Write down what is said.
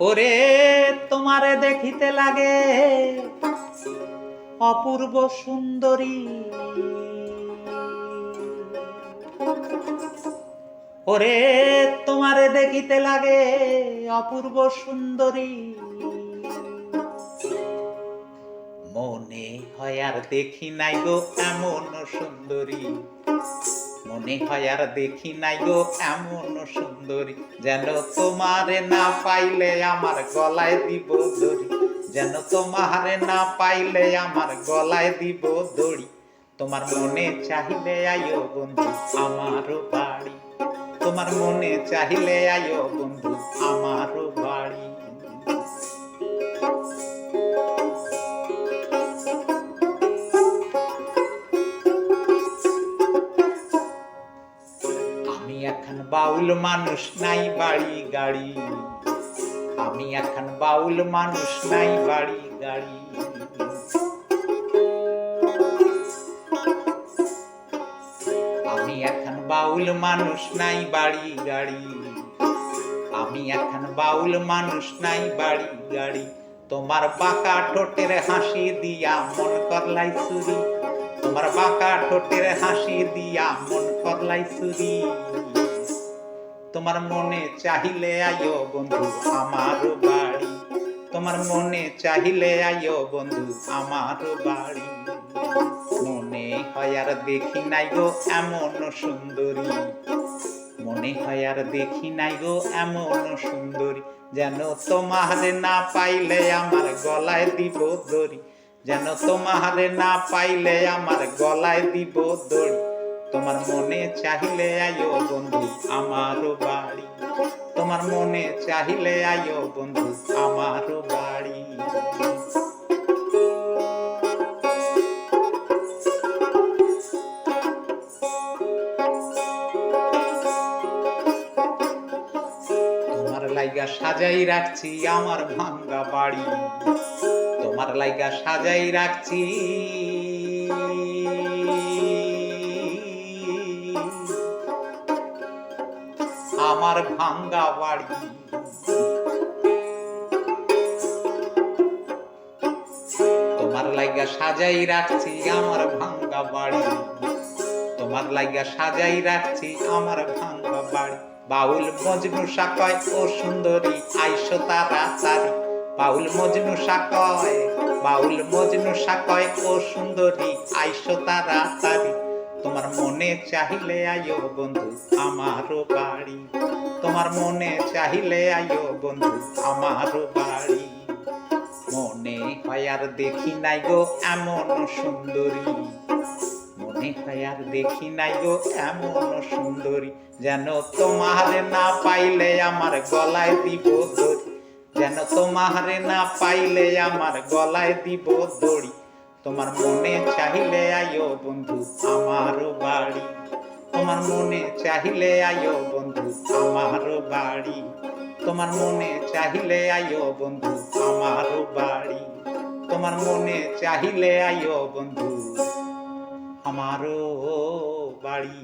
ওরে তোমারে দেখিতে লাগে অপূর্ব সুন্দরী। ওরে তোমারে দেখিতে লাগে অপূর্ব সুন্দরী। মনে হয় আর দেখি নাই গো এমন সুন্দরী। মনে হয় আর দেখি নাই গো, এমন সুন্দরী। যেন তোমারে না পাইলে আমার গলায় দিব দড়ি। যেন তোমারে না পাইলে আমার গলায় দিব দড়ি। তোমার মনে চাহিলে আয়ো বন্ধু, আমারও বাড়ি। তোমার মনে চাহিলে আয়ো বন্ধু, আমারও বাড়ি। বাউল মানুষ নাই বাড়ি গাড়ি। আমি এখন বাউল মানুষ নাই বাড়ি গাড়ি। আমি এখন বাউল মানুষ নাই বাড়ি গাড়ি। আমি এখন বাউল মানুষ নাই বাড়ি গাড়ি। তোমার বাঁকা ঠোঁটের হাসি দিয়া মন করলাই চুরি। তোমার বাঁকা ঠোঁটের হাসি দিয়া মন করলাই চুরি। তোমার মনে চাহিলে আয়ো বন্ধু আমার বাড়ি। তোমার মনে চাহিলে আয়ো বন্ধু আমার বাড়ি। মনে হয় আর দেখি নাই গো এমন সুন্দরী। মনে হয় আর দেখি নাই গো এমন সুন্দরী। যেন তোমারে না পাইলে আমার গলায় দিব দড়ি। যেন তোমারে না পাইলে আমার গলায় দিব দড়ি। তোমার মনে চাহিলে আয়ো বন্ধু, আমারও বাড়ি। তোমার মনে চাহিলে আয়ো বন্ধু, আমারও বাড়ি। তোমার লাইগা সাজাই রাখছি আমার ভাঙ্গা বাড়ি। তোমার লাইগা সাজাই রাখছি। আমার ভাঙ্গা বাড়ি। তোমার লাইগা সাজাই রাখছি আমার ভাঙ্গা বাড়ি। তোমার লাইগা সাজাই রাখছি আমার ভাঙ্গা বাড়ি। বাউল মজনু সাকয়, ও সুন্দরী, আইসো তারা তারি বাউল মজনু সাকয়, বাউল মজনু সাকয়, ও সুন্দরী, আইসো তারা তারি তোমার মনে চাহিলে আয়ো বন্ধু, আমারও বাড়ি। তোমার মনে চাহিলে আয়ো বন্ধু, আমারও বাড়ি। মনে হয় আর দেখি নাই গো এমন সুন্দরী। মনে হয় আর দেখি নাই গো এমন সুন্দরী। যেন তোমারে না পাইলে আমার গলায় দিব দড়ি। যেন তোমার না পাইলে আমার গলায় দিব দড়ি। তোমার মনে চাহিলে আয়ো বন্ধু আমারও বাড়ি। তোমার মনে চাহিলে আয়ো বন্ধু আমারও বাড়ি। তোমার মনে চাহিলে আয়ো বন্ধু আমারও বাড়ি। তোমার মনে চাহিলে আয়ো বন্ধু, আমারও বাড়ি।